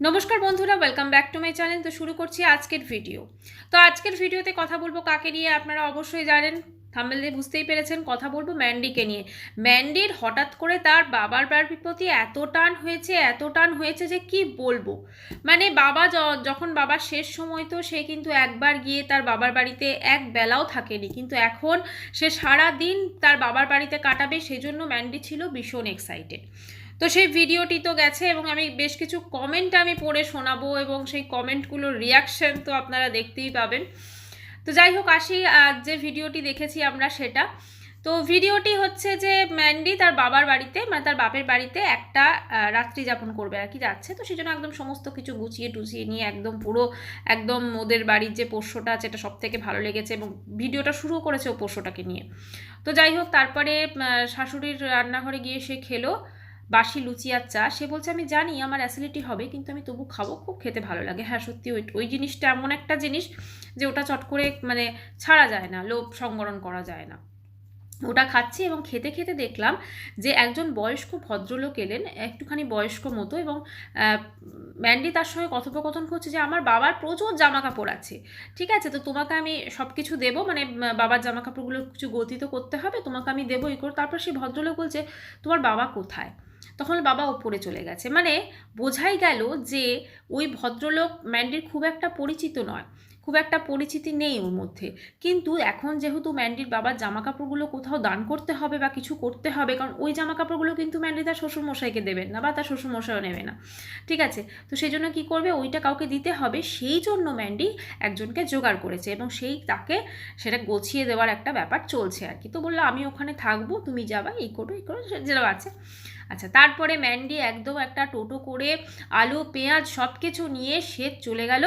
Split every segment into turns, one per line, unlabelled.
নমস্কার বন্ধুরা welcome back to my channel তো শুরু করছি আজকের ভিডিও তো আজকের ভিডিওতে কথা বলব কাকে নিয়ে আপনারা অবশ্যই জানেন। থাম্বেল দিয়ে বুঝতেই পেরেছেন কথা বলব ম্যান্ডিকে নিয়ে। ম্যান্ডির হঠাৎ করে তার বাবার বাড়ির প্রতি এত টান হয়েছে, এত টান হয়েছে যে কি বলব? মানে বাবা যখন বাবার শেষ সময় তো সে কিন্তু একবার গিয়ে তার বাবার বাড়িতে এক বেলাও থাকেনি। কিন্তু এখন সে সারা দিন তার বাবার বাড়িতে কাটাবে সেজন্য ম্যান্ডি ছিল ভীষণ এক্সাইটেড তো সেই ভিডিওটি তো গেছে এবং আমি বেশ কিছু কমেন্ট আমি পড়ে শোনাবো এবং সেই কমেন্টগুলোর রিয়াকশন তো আপনারা দেখতেই পাবেন। তো যাই হোক, আসি যে ভিডিওটি দেখেছি আমরা সেটা। তো ভিডিওটি হচ্ছে যে ম্যান্ডি তার বাবার বাড়িতে মানে তার বাপের বাড়িতে একটা রাত্রি যাপন করবে আর কি যাচ্ছে। তো সেই জন্য একদম সমস্ত কিছু গুছিয়ে টুছিয়ে নিয়ে একদম পুরো, একদম ওদের বাড়ির যে পোষ্যটা আছে এটা সব থেকে ভালো লেগেছে এবং ভিডিওটা শুরু করেছে ও পোষ্যটাকে নিয়ে। তো যাই হোক, তারপরে শাশুড়ির রান্নাঘরে গিয়ে সে খেলো। বাসি লুচি আর চা। সে বলছে, আমি জানি আমার অ্যাসিডিটি হবে, কিন্তু আমি তবু খাব, খুব খেতে ভালো লাগে। হ্যাঁ সত্যি, ওই ওই জিনিসটা এমন একটা জিনিস যে ওটা চট করে মানে ছাড়া যায় না, লোভ সংবরণ করা যায় না। ওটা খাচ্ছি এবং খেতে খেতে দেখলাম যে একজন বয়স্ক ভদ্রলোক এলেন, একটুখানি বয়স্ক মতো এবং ম্যান্ডি তার সঙ্গে কথোপকথন করছে যে, আমার বাবার প্রচুর জামা কাপড় আছে, ঠিক আছে? তো তোমাকে আমি সব কিছু দেবো মানে বাবার জামা কাপড়গুলো কিছু গতিত করতে হবে, তোমাকে আমি দেবো এই করে। তারপর সেই ভদ্রলোক বলছে, তোমার বাবা কোথায়? তখন বাবা ওপরে চলে গেছে। মানে বোঝাই গেল যে ওই ভদ্রলোক ম্যান্ডির খুব একটা পরিচিত নয়। খুব একটা পরিচিতি নেই ওর মধ্যে। কিন্তু এখন যেহেতু ম্যান্ডির বাবার জামা কাপড়গুলো কোথাও দান করতে হবে বা কিছু করতে হবে, কারণ ওই জামা কাপড়গুলো কিন্তু ম্যান্ডি তার শ্বশুরমশাইকে দেবেন না বা তার শ্বশুরমশাইও নেবে না। ঠিক আছে? তো সেই জন্য কী করবে? ওইটা কাউকে দিতে হবে। সেই জন্য ম্যান্ডি একজনকে জোগাড় করেছে এবং সেই তাকে সেটা গোছিয়ে দেওয়ার একটা ব্যাপার চলছে আর কি। তো বলল, আমি ওখানে থাকব, তুমি যাবা, এই করো এই করো যেটা আছে। আচ্ছা তারপরে ম্যান্ডি একদম একটা টোটো করে, আলু, পেঁয়াজ সব কিছু নিয়ে সে চলে গেল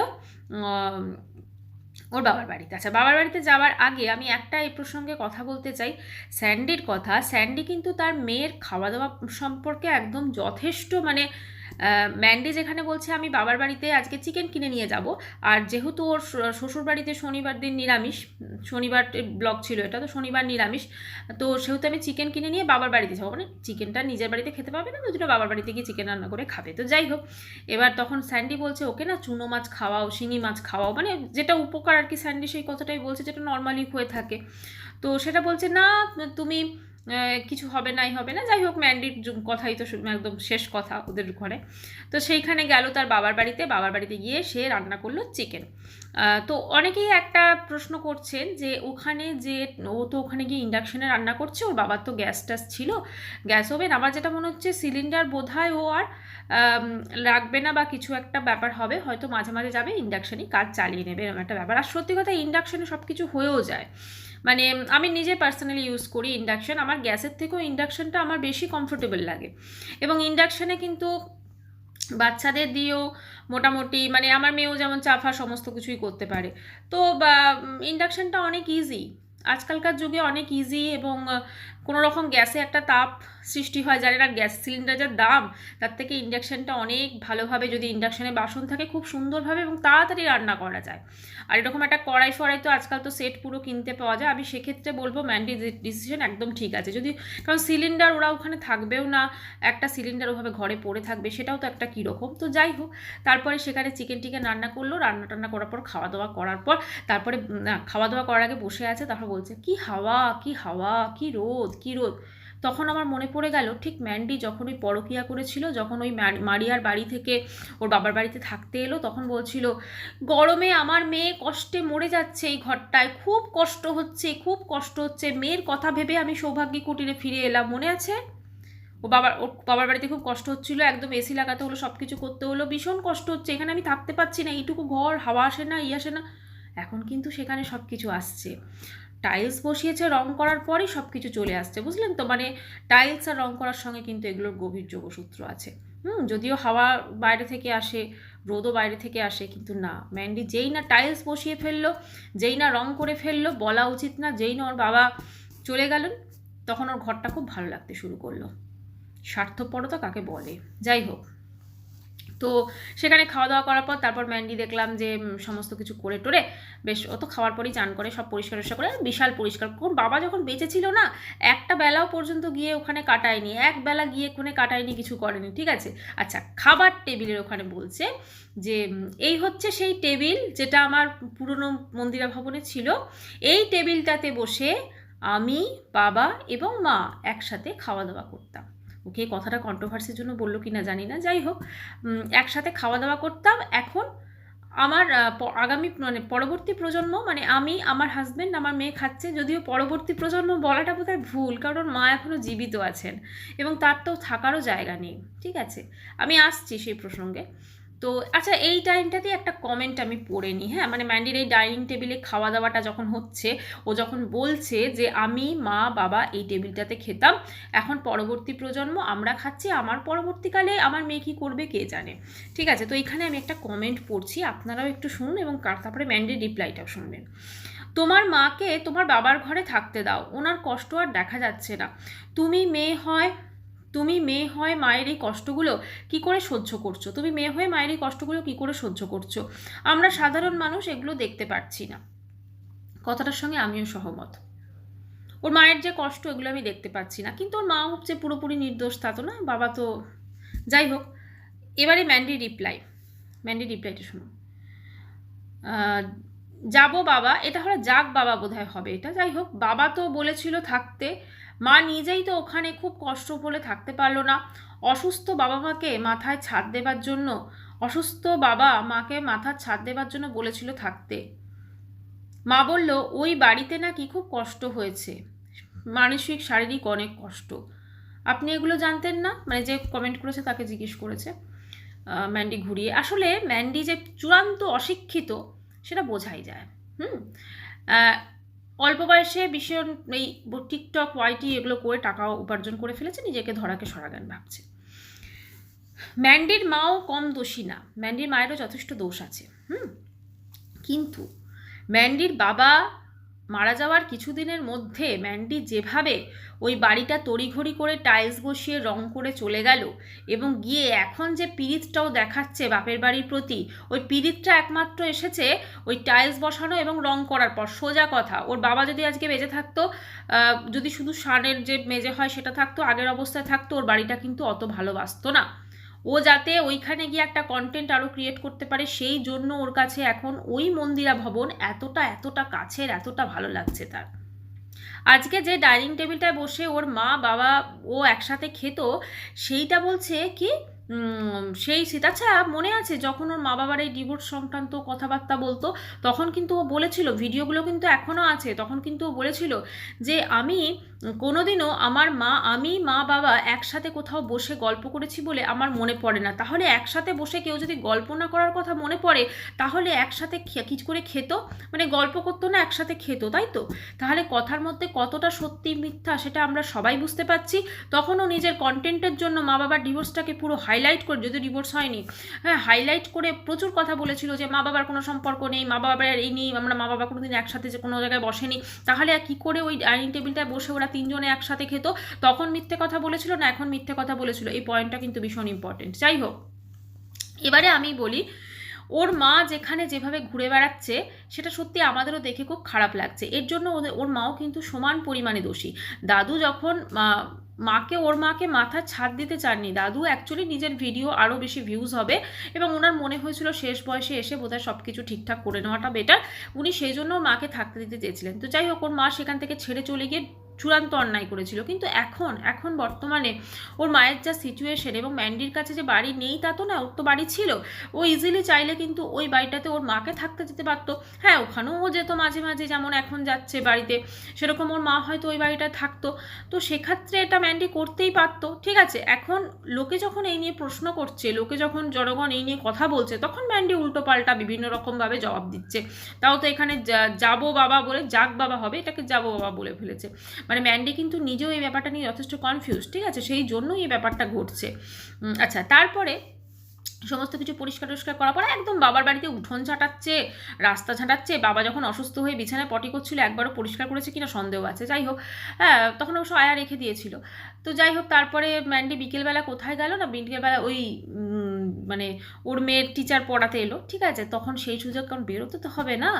ওর বাবার বাড়িতে। আচ্ছা বাবার বাড়িতে যাওয়ার আগে আমি একটা এই প্রসঙ্গে কথা বলতে চাই। স্যান্ডির কথা, স্যান্ডি কিন্তু তার মেয়ের খাওয়া দাওয়া সম্পর্কে একদম যথেষ্ট মানে ম্যান্ডি যেখানে বলছে, আমি বাবার বাড়িতে আজকে চিকেন কিনে নিয়ে যাব। আর যেহেতু ওর শ্বশুর বাড়িতে শনিবার দিন নিরামিষ, শনিবার ব্লগ ছিল এটা, তো শনিবার নিরামিষ, তো সেহেতু আমি চিকেন কিনে নিয়ে বাবার বাড়িতে যাব। মানে চিকেনটা নিজের বাড়িতে খেতে পাবে না জন্য বাবার বাড়িতে গিয়ে চিকেন রান্না করে খাবে। তো যাই হোক, এবার তখন স্যান্ডি বলছে, ওকে না চুনো মাছ খাওয়াও, শিঙি মাছ খাওয়াও। মানে যেটা উপকার আর কি স্যান্ডি সেই কথাটাই বলছে, যেটা নর্মালি হয়ে থাকে। তো সেটা বলছে, না, তুমি কিছু হবে নাই, হবে না। যাই হোক, ম্যান্ডির কথাই তো একদম শেষ কথা ওদের ঘরে। তো সেইখানে গেল তার বাবার বাড়িতে। বাবার বাড়িতে গিয়ে সে রান্না করল চিকেন তো অনেকেই একটা প্রশ্ন করছেন যে ওখানে যে ও তো ওখানে গিয়ে ইন্ডাকশনে রান্না করছে, ওর বাবার তো গ্যাস ট্যাস ছিল। গ্যাস ওভেন আমার যেটা মনে হচ্ছে সিলিন্ডার বোধহয় ও আর রাখবে না বা কিছু একটা ব্যাপার হবে। হয়তো মাঝে মাঝে যাবে ইন্ডাকশনই কাজ চালিয়ে নেবে, এরকম একটা ব্যাপার। আর সত্যি কথা ইন্ডাকশনে সব কিছু হয়েও যায়। মানে আমি নিজে পার্সোনালি ইউজ করি ইন্ডাকশান আমার গ্যাসের থেকেও ইন্ডাকশানটা আমার বেশি কমফোর্টেবল লাগে। এবং ইন্ডাকশানে কিন্তু বাচ্চাদের দিয়েও মোটামুটি মানে আমার মেয়েও যেমন চাফা সমস্ত কিছুই করতে পারে। তো বা ইন্ডাকশানটা অনেক ইজি আজকালকার যুগে অনেক ইজি এবং কোনো রকম গ্যাসে একটা তাপ সৃষ্টি হয় জানি না গ্যাস সিলিন্ডার যার দাম, তার থেকে ইন্ডাকশনটা অনেক ভালোভাবে যদি ইন্ডাকশনে বাসন থাকে, খুব সুন্দরভাবে এবং তাড়াতাড়ি রান্না করা যায়। আর এরকম একটা কড়াই ফড়াই তো আজকাল তো সেট পুরো কিনতে পাওয়া যায়। আমি সেক্ষেত্রে বলব ম্যান্ডি ডিসিশন একদম ঠিক আছে। যদি, কারণ সিলিন্ডার ওরা ওখানে থাকবেও না, একটা সিলিন্ডার ওভাবে ঘরে পড়ে থাকবে, সেটাও তো একটা কীরকম। তো যাই হোক, তারপরে সেখানে চিকেন টিকেন রান্না করল, রান্না টান্না করার পর খাওয়া দাওয়া করার পর, তারপরে খাওয়া দাওয়া করার আগে বসে আছে, তারপর বলছে, কি হাওয়া কি হাওয়া, কি রোদ কি রোদ? তখন আমার মনে পড়ে গেল, ঠিক ম্যান্ডি যখন ওই পরকিয়া করেছিল, যখন ওই মারিয়ার বাড়ি থেকে ওর বাবার বাড়িতে থাকতে এলো, তখন বলছিল, গরমে আমার মেয়ে কষ্টে মরে যাচ্ছে এই ঘরটায়, খুব কষ্ট হচ্ছে, খুব কষ্ট হচ্ছে, মেয়ের কথা ভেবে আমি সৌভাগ্যী কুটিরে ফিরে এলাম। মনে আছে? ও বাবার, ওর বাবার বাড়িতে খুব কষ্ট হচ্ছিল, একদম এসি লাগাতে হলো সব কিছু করতে হলো, ভীষণ কষ্ট হচ্ছে, এখানে আমি থাকতে পারছি না, এইটুকু ঘর, হাওয়া আসে না, ই আসে না। এখন কিন্তু সেখানে সব কিছু আসছে। টাইলস বসিয়েছে রং করার পরেই সব কিছু চলে আসছে, বুঝলেন তো? মানে টাইলস আর রং করার সঙ্গে কিন্তু এগুলোর গভীর যোগসূত্র আছে। হুম, যদিও হাওয়া বাইরে থেকে আসে, রোদও বাইরে থেকে আসে, কিন্তু না। ম্যান্ডি যেই না টাইলস বসিয়ে ফেলল, যেই না রং করে ফেলল, বলা উচিত না। যেই না ওর বাবা চলে গেলেন, তখন ওর ঘরটা খুব ভালো লাগতে শুরু করল। স্বার্থপরতা কাকে বলে? যাই হোক তো সেখানে খাওয়া দাওয়া করার পর তারপর ম্যান্ডি দেখলাম যে সমস্ত কিছু করে টোরে বেশ অত খাওয়ার পরই চান করে, সব পরিষ্কার টরিষ্কার করে, বিশাল পরিষ্কার। কোন বাবা যখন বেঁচে ছিল না, একটা বেলাও পর্যন্ত গিয়ে ওখানে কাটায়নি, এক বেলা গিয়ে ওখানে কাটায়নি, কিছু করেনি, ঠিক আছে? আচ্ছা খাবার টেবিলের ওখানে বলছে যে এই হচ্ছে সেই টেবিল যেটা আমার পুরনো মন্দিরা ভবনে ছিল। এই টেবিলটাতে বসে আমি, বাবা এবং মা একসাথে খাওয়া দাওয়া করতাম। ওকে কথাটা কন্ট্রোভার্সির জন্য বলল কি না জানি না। যাই হোক একসাথে খাওয়া দাওয়া করতাম। এখন আমার আগামী মানে পরবর্তী প্রজন্ম মানে আমি, আমার হাজব্যান্ড আমার মেয়ে খাচ্ছে, যদিও পরবর্তী প্রজন্ম বলাটা বোধহয় ভুল, কারণ মা এখনও জীবিত আছেন এবং তার তো থাকারও জায়গা নেই, ঠিক আছে? আমি আসছি সেই প্রসঙ্গে। তো আচ্ছা এই টাইমটাতে একটা কমেন্ট আমি পড়ে নিই হ্যাঁ? মানে ম্যান্ডির এই ডাইনিং টেবিলে খাওয়া দাওয়াটা যখন হচ্ছে, ও যখন বলছে যে, আমি, মা, বাবা এই টেবিলটাতে খেতাম, এখন পরবর্তী প্রজন্ম আমরা খাচ্ছি, আমার পরবর্তীকালে আমার মেয়ে কী করবে কে জানে? ঠিক আছে? তো এখানে আমি একটা কমেন্ট পড়ছি, আপনারাও একটু শুনুন এবং তারপরে ম্যান্ডির রিপ্লাইটাও শুনবেন। তোমার মাকে তোমার বাবার ঘরে থাকতে দাও, ওনার কষ্ট আর দেখা যাচ্ছে না। তুমি মেয়ে হয় তুমি মেয়ে হয় মায়ের এই কষ্টগুলো কি করে সহ্য করছ? তুমি মেয়ে হয়ে মায়ের এই কষ্টগুলো কি করে সহ্য করছ? আমরা সাধারণ মানুষ এগুলো দেখতে পাচ্ছি না। কথাটার সঙ্গে আমিও সহমত। ওর মায়ের যে কষ্ট, এগুলো আমি দেখতে পাচ্ছি না। কিন্তু ওর মা হচ্ছে পুরোপুরি নির্দোষ তা তো না, বাবা তো যাই হোক, এবারে ম্যান্ডি রিপ্লাই ম্যান্ডি রিপ্লাইটা শুনুন। যাব বাবা, এটা হলো যাক বাবা বোধহয় হবে। এটা যাই হোক, বাবা তো বলেছিল থাকতে মা নিজেই তো ওখানে খুব কষ্ট বলে থাকতে পারল না। অসুস্থ বাবা মাকে মাথায় ছাদ দেবার জন্য, অসুস্থ বাবা মাকে মাথার ছাদ দেবার জন্য বলেছিল থাকতে। মা বলল, ওই বাড়িতে নাকি খুব কষ্ট হয়েছে। মানসিক, শারীরিক অনেক কষ্ট। আপনি এগুলো জানতেন না? মানে যে কমেন্ট করেছে তাকে জিজ্ঞেস করেছে ম্যান্ডি ঘুরিয়ে। আসলে ম্যান্ডি যে চূড়ান্ত অশিক্ষিত, সেটা বোঝাই যায়। হুম? অল্প বয়সে ভীষণ এই টিকটক ওয়াইটি এগুলো করে টাকা উপার্জন করে ফেলেছে, নিজেকে ধরাকে সরাগান ভাবছে। ম্যান্ডির মাও কম দোষী না, ম্যান্ডির মায়েরও যথেষ্ট দোষ আছে, হুম? কিন্তু ম্যান্ডির বাবা মারা যাওয়ার কিছুদিনের মধ্যে ম্যান্ডি যেভাবে ওই বাড়িটা তড়িঘড়ি করে টাইলস বসিয়ে রং করে চলে গেল এবং গিয়ে এখন যে পিরিতটাও দেখাচ্ছে বাপের বাড়ির প্রতি, ওই পিরিতটা একমাত্র এসেছে ওই টাইলস বসানো এবং রং করার পর, সোজা কথা। ওর বাবা যদি আজকে বেঁচে থাকতো যদি শুধু সানের যে মেজে হয় সেটা থাকতো, আগের অবস্থায় থাকতো, ওর বাড়িটা কিন্তু অত ভালোবাসতো না। ও যাতে ওইখানে গিয়ে একটা কন্টেন্ট আরও ক্রিয়েট করতে পারে, সেই জন্য ওর কাছে এখন ওই মন্দিরা ভবন এতটা এতটা কাছের, এতটা ভালো লাগছে তার। আজকে যে ডাইনিং টেবিলটায় বসে ওর মা, বাবা, ও একসাথে খেত, সেইটা বলছে কি সেই সে- আচ্ছা মনে আছে যখন ওর মা বাবার এই ডিভোর্স সংক্রান্ত কথাবার্তা বলতো, তখন কিন্তু ও বলেছিল ভিডিওগুলো কিন্তু এখনও আছে, তখন কিন্তু ও বলেছিল যে আমি কোনোদিনও আমার মা, আমি, মা, বাবা একসাথে কোথাও বসে গল্প করেছি বলে আমার মনে পড়ে না। তাহলে একসাথে বসে কেউ যদি গল্প না করার কথা মনে পড়ে, তাহলে একসাথে খে- কি করে খেত? মানে গল্প করতো না, একসাথে খেত, তাই তো? তাহলে কথার মধ্যে কতটা সত্যি মিথ্যা সেটা আমরা সবাই বুঝতে পারছি। তখনও নিজের কন্টেন্টের জন্য মা বাবার ডিভোর্সটাকে পুরো হাইলাইট করে যদি ডিভোর্স হয়নি হ্যাঁ হাইলাইট করে প্রচুর কথা বলেছিল যে মা বাবার কোনো সম্পর্ক নেই, মা বাবার এই নেই, আমরা মা বাবা কোনোদিন একসাথে যে কোনো জায়গায় বসেনি। তাহলে আর কি করে ওই ডাইনিং টেবিলটায় বসে ওরা তিনজনে একসাথে খেত, তখন মিথ্যে কথা বলেছিল না, এখন মিথ্যে কথা বলেছিল। এই পয়েন্টটা কিন্তু ভীষণ ইম্পর্টেন্ট যাই হোক, এবারে আমি বলি, ওর মা যেখানে যেভাবে ঘুরে বেড়াচ্ছে, সেটা সত্যি আমাদেরও দেখে খুব খারাপ লাগছে। এর জন্য ওদের, ওর মাও কিন্তু সমান পরিমাণে দোষী। দাদু যখন মাকে, ওর মাকে মাথার ছাদ দিতে চাননি, দাদু অ্যাকচুয়ালি নিজের ভিডিও আরও বেশি ভিউজ হবে এবং ওনার মনে হয়েছিল শেষ বয়সে এসে বোধহয় সব কিছু ঠিকঠাক করে নেওয়াটা বেটার উনি সেই জন্য মাকে থাকতে দিতে চেয়েছিলেন। তো যাই হোক, ওর মা সেখান থেকে ছেড়ে চলে গিয়ে চূড়ান্ত অন্যায় করেছিল। কিন্তু এখন এখন বর্তমানে ওর মায়ের যা সিচুয়েশন এবং ম্যান্ডির কাছে যে বাড়ি নেই তা তো না, ওর তো বাড়ি ছিল। ও ইজিলি চাইলে কিন্তু ওই বাড়িটাতে ওর মাকে থাকতে যেতে পারতো। হ্যাঁ ওখানেও ও যেত মাঝে মাঝে, যেমন এখন যাচ্ছে বাড়িতে। সেরকম ওর মা হয়তো ওই বাড়িটায় থাকতো। তো সেক্ষেত্রে এটা ম্যান্ডি করতেই পারতো। ঠিক আছে, এখন লোকে যখন এই নিয়ে প্রশ্ন করছে, লোকে যখন জনগণ এই নিয়ে কথা বলছে, তখন ম্যান্ডি উল্টো পাল্টা বিভিন্ন রকমভাবে জবাব দিচ্ছে। তাও তো এখানে যাব বাবা বলে যাক বাবা হবে, এটাকে যাব বাবা বলে ফেলেছে। মানে ম্যান্ডি কিন্তু নিজেও এই ব্যাপারটা নিয়ে যথেষ্ট কনফিউজ ঠিক আছে? সেই জন্যই এই ব্যাপারটা ঘটছে। আচ্ছা তারপরে সমস্ত কিছু পরিষ্কার টরিষ্কার করার পরে একদম বাবার বাড়িতে উঠোন ছাটাচ্ছে, রাস্তা ছাটাচ্ছে, বাবা যখন অসুস্থ হয়ে বিছানায় পটি করছিল, একবারও পরিষ্কার করেছে কিনা সন্দেহ আছে। যাই হোক হ্যাঁ তখন অবশ্য আয়া রেখে দিয়েছিল। তো যাই হোক, তারপরে ম্যান্ডি বিকেলবেলা কোথায় গেল না? বিকেলবেলা ওই মানে ওর মেয়ের টিচার পড়াতে এলো, ঠিক আছে? তখন সেই সুযোগ কারণ বেরোতে তো হবে না।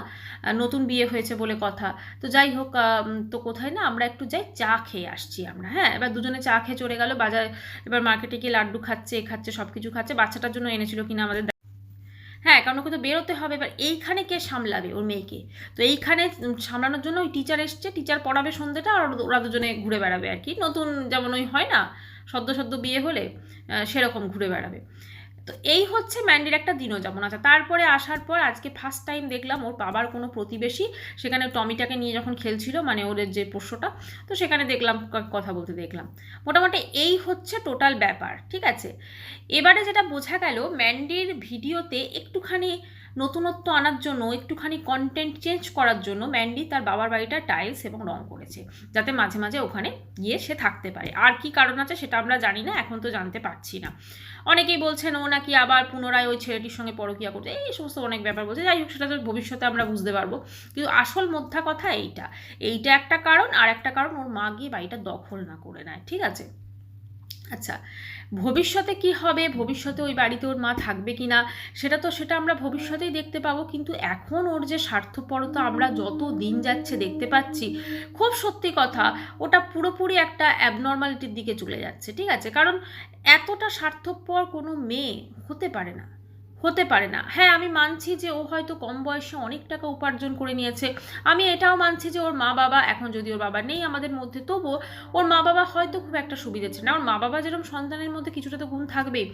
নতুন বিয়ে হয়েছে বলে কথা। তো যাই হোক তো কোথায় না আমরা একটু যাই চা খেয়ে আসছি আমরা হ্যাঁ? এবার দুজনে চা খেয়ে চলে গেল, বাজার এবার মার্কেটে গিয়ে লাড্ডু খাচ্ছে, এ খাচ্ছে সব কিছু খাচ্ছে। বাচ্চাটার জন্য এনেছিল কিনা আমাদের হ্যাঁ কারণ ওকে তো বেরোতে হবে। এবার এইখানে কে সামলাবে ওর মেয়েকে? তো এইখানে সামলানোর জন্য ওই টিচার এসছে। টিচার পড়াবে সন্ধ্যেটা আর ওরা দুজনে ঘুরে বেড়াবে আর কি। নতুন যেমন ওই হয় না, সদ্য সদ্য বিয়ে হলে সেরকম ঘুরে বেড়াবে। তো এই হচ্ছে ম্যান্ডির একটা দিনও যেমন আছে। তারপরে আসার পর আজকে ফার্স্ট টাইম দেখলাম ওর বাবার কোনো প্রতিবেশী। সেখানে টমিটাকে নিয়ে যখন খেলছিল মানে ওদের যে পোষ্যটা, তো সেখানে দেখলাম কথা বলতে দেখলাম। মোটামুটি এই হচ্ছে টোটাল ব্যাপার, ঠিক আছে? এবারে যেটা বোঝা গেল ম্যান্ডির ভিডিওতে একটুখানি নতুনত্ব আনার জন্য, একটুখানি কন্টেন্ট চেঞ্জ করার জন্য ম্যান্ডি তার বাবার বাড়িটা টাইলস এবং রং করেছে, যাতে মাঝে মাঝে ওখানে গিয়ে সে থাকতে পারে। আর কি কারণ আছে সেটা আমরা জানি না, এখন তো জানতে পারছি না। অনেকেই বলছেন ও নাকি আবার পুনরায় ওই ছেলেটির সঙ্গে পরকিয়া করছে এই সমস্ত অনেক ব্যাপার বলছে। যাই হোক, সেটা তো ভবিষ্যতে আমরা বুঝতে পারব। কিন্তু আসল মধ্যা কথা এইটা। এইটা একটা কারণ, আর একটা কারণ ওর মা গিয়ে বাড়িটা দখল না করে নেয়। ঠিক আছে? আচ্ছা ভবিষ্যতে কি হবে? ভবিষ্যতে ওই বাড়িতে ওর মা থাকবে কি না সেটা তো সেটা আমরা ভবিষ্যতেই দেখতে পাবো। কিন্তু এখন ওর যে স্বার্থপরতা আমরা যত দিন যাচ্ছে দেখতে পাচ্ছি, খুব সত্যি কথা, ওটা পুরোপুরি একটা অ্যাবনর্মালিটির দিকে চলে যাচ্ছে, ঠিক আছে? কারণ এতটা স্বার্থপর কোনো মেয়ে হতে পারে না। হতে পারে না। হ্যাঁ আমি মানছি যে ও হয়তো কম বয়সে অনেক টাকা উপার্জন করে নিয়েছে। আমি এটাও মানছি যে ওর মা বাবা এখন যদি ওর বাবা নেই আমাদের মধ্যে, তবুও ওর মা বাবা হয়তো খুব একটা সুবিধা ছিল না। ওর মা বাবা যেরকম সন্তানের মধ্যে কিছুটা তো গুণ থাকবেই।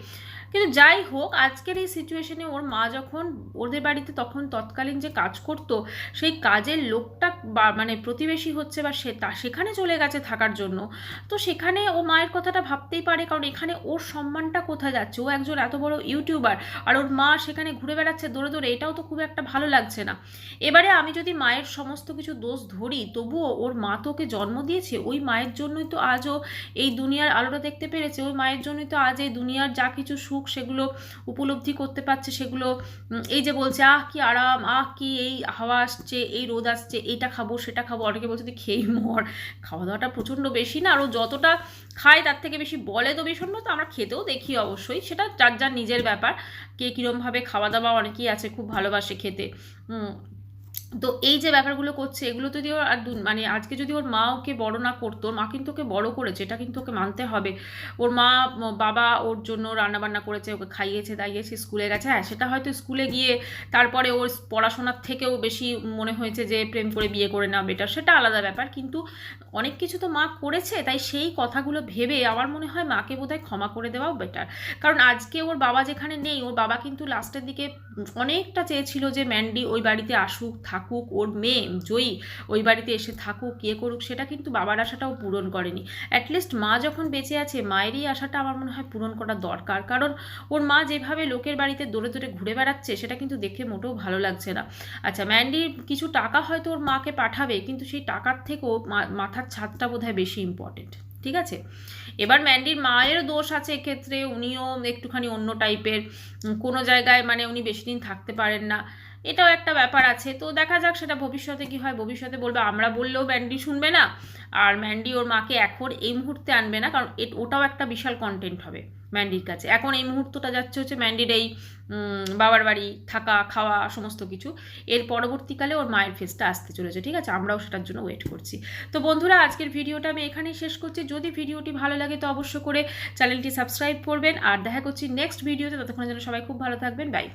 কিন্তু যাই হোক, আজকের এই সিচুয়েশনে ওর মা যখন ওদের বাড়িতে তখন তৎকালীন যে কাজ করতো, সেই কাজের লোকটা বা মানে প্রতিবেশী হচ্ছে বা সে তা সেখানে চলে গেছে থাকার জন্য। তো সেখানে ও মায়ের কথাটা ভাবতেই পারে, কারণ এখানে ওর সম্মানটা কোথায় যাচ্ছে? ও একজন এত বড় ইউটিউবার আর ওর মা সেখানে ঘুরে বেড়াচ্ছে দৌড়ে দৌড়ে, এটাও তো খুব একটা ভালো লাগছে না। এবারে আমি যদি মায়ের সমস্ত কিছু দোষ ধরি, তবুও ওর মা তো ওকে জন্ম দিয়েছে, ওই মায়ের জন্যই তো আজও এই দুনিয়ার আলোটা দেখতে পেরেছে, ওই মায়ের জন্যই তো আজ এই দুনিয়ার যা কিছু সুখ সেগুলো উপলব্ধি করতে পারছে, সেগুলো এই যে বলছে, আহ, কি আরাম, আহ, কি এই হাওয়া আসছে, এই রোদ আসছে এইটা খাব, সেটা খাব। অনেকে বলছে, তুই খেয়েই মর। খাওয়া দাওয়াটা প্রচণ্ড বেশি না, আর ও যতটা খায় তার থেকে বেশি বলে তো ভীষণ তো আমরা খেতেও দেখি অবশ্যই, সেটা যার যার নিজের ব্যাপার, কে কীরমভাবে খাওয়া দাওয়া অনেকেই আছে খুব ভালোবাসে খেতে। তো এই যে ব্যাপারগুলো করছে, এগুলো যদি ওর আর মানে আজকে যদি ওর মা ওকে বড় না করতো, মা কিন্তু ওকে বড় করেছে, এটা কিন্তু ওকে মানতে হবে। ওর মা বাবা ওর জন্য রান্নাবান্না করেছে, ওকে খাইয়েছে দাইয়েছে স্কুলে গেছে। হ্যাঁ সেটা হয়তো স্কুলে গিয়ে তারপরে ওর পড়াশোনার থেকেও বেশি মনে হয়েছে যে প্রেম করে বিয়ে করে না বেটার সেটা আলাদা ব্যাপার। কিন্তু অনেক কিছু তো মা করেছে, তাই সেই কথাগুলো ভেবে আমার মনে হয় মাকে বোধহয় ক্ষমা করে দেওয়াও বেটার কারণ আজকে ওর বাবা যেখানে নেই, ওর বাবা কিন্তু লাস্টের দিকে অনেকটা চেয়েছিল যে ম্যান্ডি ওই বাড়িতে আসুক থাকুক, ওর মেয়ে জয়ী, ওই বাড়িতে এসে থাকুক, কে করুক, সেটা কিন্তু বাবার আশাটাও পূরণ করেনি। অ্যাটলিস্ট মা যখন বেঁচে আছে, মায়েরই আশাটা আমার মনে হয় পূরণ করা দরকার। কারণ ওর মা যেভাবে লোকের বাড়িতে দৌড়ে দৌড়ে ঘুরে বেড়াচ্ছে, সেটা কিন্তু দেখে মোটেও ভালো লাগছে না। আচ্ছা ম্যান্ডির কিছু টাকা হয়তো ওর মাকে পাঠাবে, কিন্তু সেই টাকার থেকেও মাথার ছাদটা বোধহয় বেশি ইম্পর্টেন্ট ঠিক আছে? এবার ম্যান্ডির মায়েরও দোষ আছে এক্ষেত্রে, উনিও একটুখানি অন্য টাইপের কোনো জায়গায় মানে উনি বেশি দিন থাকতে পারেন না। এটাও একটা ব্যাপার আছে। তো দেখা যাক সেটা ভবিষ্যতে কি হয়। ভবিষ্যতে বলবে, আমরা বললেও ম্যান্ডি শুনবে না। আর ম্যান্ডি ওর মাকে এখন এই মুহূর্তে আনবে না। কারণ ওটাও একটা বিশাল কন্টেন্ট হবে ম্যান্ডির কাছে। এখন এই মুহূর্তটা যাচ্ছে হচ্ছে ম্যান্ডির এই বাবার বাড়ি থাকা, খাওয়া, সমস্ত কিছু। এর পরবর্তীকালে ওর মায়ের ফেসটা আসতে চলেছে, ঠিক আছে? আমরাও সেটার জন্য ওয়েট করছি। তো বন্ধুরা, আজকের ভিডিওটা আমি এখানেই শেষ করছি। যদি ভিডিওটি ভালো লাগে, তো অবশ্য করে চ্যানেলটি সাবস্ক্রাইব করবেন। আর দেখা করছি নেক্সট ভিডিওতে ততক্ষণের জন্য সবাই খুব ভালো থাকবেন। বাই